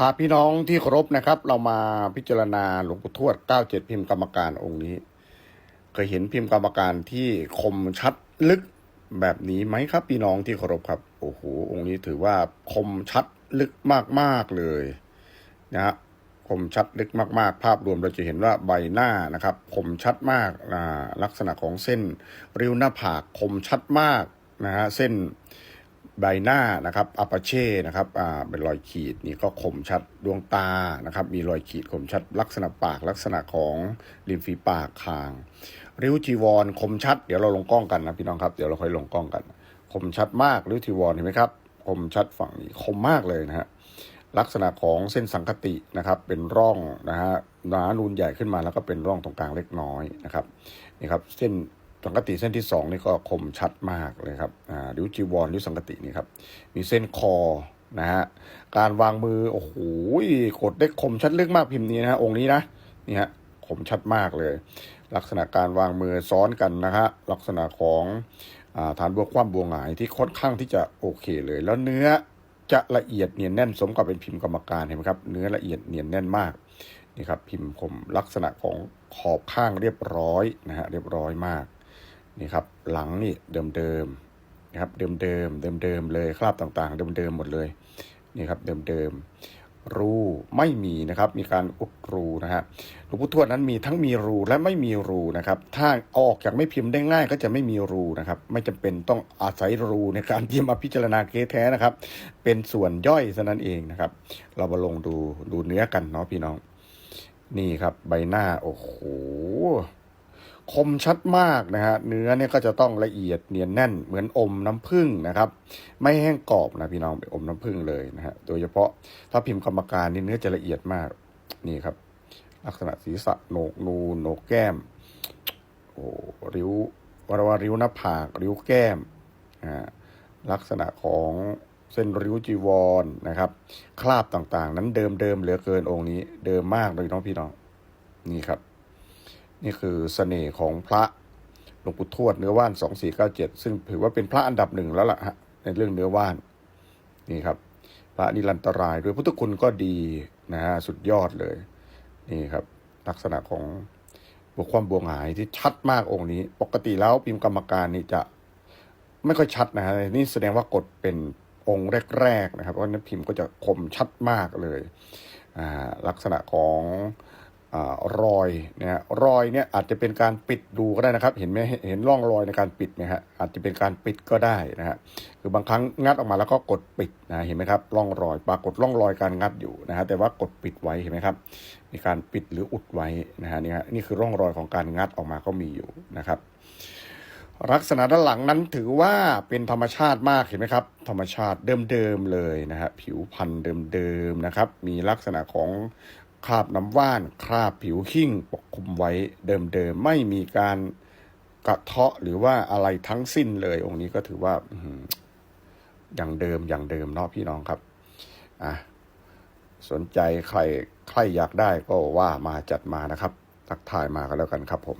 พาพี่น้องที่เคารพนะครับ เรามาพิจารณาหลวงปู่ทวด 97 พิมพ์กรรมการองค์นี้ เคยเห็นพิมพ์กรรมการที่คมชัดลึกแบบนี้ไหมครับ พี่น้องที่เคารพครับโอ้โหองค์นี้ถือว่าคมชัดลึกมากๆเลยนะฮะคมชัดลึกมาก ๆ ภาพรวมเราจะเห็นว่าใบหน้านะครับ คมชัดมากลักษณะของเส้นริ้วหน้าผากคมชัดมากนะฮะเส้น ใบหน้านะครับอัปเช่นะครับอ่าเป็นรอยขีดนี่ก็คมชัดดวงตานะครับ มีรอยขีดคมชัดลักษณะปากลักษณะของริมฝีปากคาง ริ้วจีวรคมชัด เดี๋ยวเราลงกล้องกันนะพี่น้องครับเดี๋ยวเราค่อยลงกล้องกัน คมชัดมากริ้วจีวรเห็นไหมครับคมชัดฝั่งนี้คมมากเลยนะฮะลักษณะของเส้นสังคตินะครับเป็นร่องนะฮะหนานูนใหญ่ขึ้นมาแล้วก็เป็นร่องตรงกลางเล็กน้อยนะครับนี่ครับเส้น สังกติเส้นที่สองนี่ก็คมชัดมากเลยครับอ่าริ้วจีวรริ้วสังกตินี่ครับมีเส้นคอนะฮะการวางมือโอ้โหกดได้คมชัดลึกมากพิมพ์นี้นะฮะองค์นี้นะนี่ฮะคมชัดมากเลย ลักษณะการวางมือซ้อนกันนะฮะลักษณะของอาฐานบวกความบวงหงายที่ค่อนข้างที่จะโอเคเลย แล้วเนื้อจะละเอียดเนียนแน่นสมกับเป็นพิมพ์กรรมการเห็นไหมครับเนื้อละเอียดเนียนแน่นมากนี่ครับพิมพ์คมลักษณะของขอบข้างเรียบร้อยนะฮะเรียบร้อยมาก นี่ครับหลังนี่เดิมๆนะครับเดิมๆเดิมๆเลยคราบต่างๆ เดิมๆหมดเลยนี่ครับเดิมๆรูไม่มีนะครับ มีการอุดรูนะฮะหลวงปู่ทวดนั้นมีทั้งมีรูและไม่มีรูนะครับ ถ้าออกจากไม่พิมพ์ได้ง่ายก็จะไม่มีรูนะครับ ไม่จำเป็นต้องอาศัยรูในการที่มาพิจารณาเคสแท้นะครับ เป็นส่วนย่อยเท่านั้นเองนะครับ เรามาลงดูดูเนื้อกันเนาะพี่น้อง นี่ครับใบหน้าโอ้โห คมชัดมากนะฮะเนื้อเนี่ยก็จะต้องละเอียดเนียนแน่นเหมือนอมน้ำผึ้งนะครับ ไม่แห้งกรอบนะพี่น้องไปอมน้ำผึ้งเลยนะฮะโดยเฉพาะถ้าพิมพ์กรรมการนี่เนื้อจะละเอียดมากนี่ครับ ลักษณะศีรษะโหนกนูนโหนกแก้มโอ้ริ้ววรวาริ้วหน้าผาก ริ้วแก้มอ่าลักษณะของเส้นริ้วจีวรนะครับ คราบต่างๆ นั้นเดิมเดิมๆเหลือเกินองค์นี้ เดิมมากเลยน้องพี่น้องนี่ครับ นี่คือเสน่ห์ของพระหลวงปู่ทวดเนื้อว่าน2497ซึ่งถือว่าเป็นพระอันดับหนึ่งแล้วล่ะฮะในเรื่องเนื้อว่านนี่ครับ พระนิรันตรายด้วยพุทธคุณก็ดีนะฮะสุดยอดเลย นี่ครับ ลักษณะของบวกความบวงหายที่ชัดมากองค์นี้ ปกติแล้วพิมพ์กรรมการนี่จะไม่ค่อยชัดนะฮะนี่แสดงว่ากดเป็นองค์แรก ๆ นะครับเพราะนั้นพิมพ์ก็จะคมชัดมากเลยอ่าลักษณะของ รอยนะฮะรอยเนี่ยอาจจะเป็นการปิดดูก็ได้นะครับ เห็นไหมเห็นร่องรอยในการปิดไหมฮะอาจจะเป็นการปิดก็ได้นะฮะคือบางครั้งงัดออกมาแล้วก็กดปิดนะเห็นไหมครับร่องรอย ปรากฏร่องรอยการงัดอยู่นะฮะแต่ว่ากดปิดไว้เห็นไหมครับ มีการปิดหรืออุดไว้นะฮะนี่ฮะนี่คือร่องรอยของการงัดออกมาก็มีอยู่นะครับ ลักษณะด้านหลังนั้นถือว่าเป็นธรรมชาติมากเห็นไหมครับ ธรรมชาติเดิมๆเลยนะฮะผิวพันธุ์เดิมๆนะครับ มีลักษณะของ คราบน้ำว่านคราบผิวขิ้งปกคลุมไว้เดิมๆไม่มีการกระเทาะหรือว่าอะไรทั้งสิ้นเลย องค์นี้ก็ถือว่าอื้อหืออย่างเดิมอย่างเดิมเนาะพี่น้องครับอะสนใจใครใครอยากได้ก็ว่ามาจัดมานะครับ ทักทายมากันแล้วกันครับผม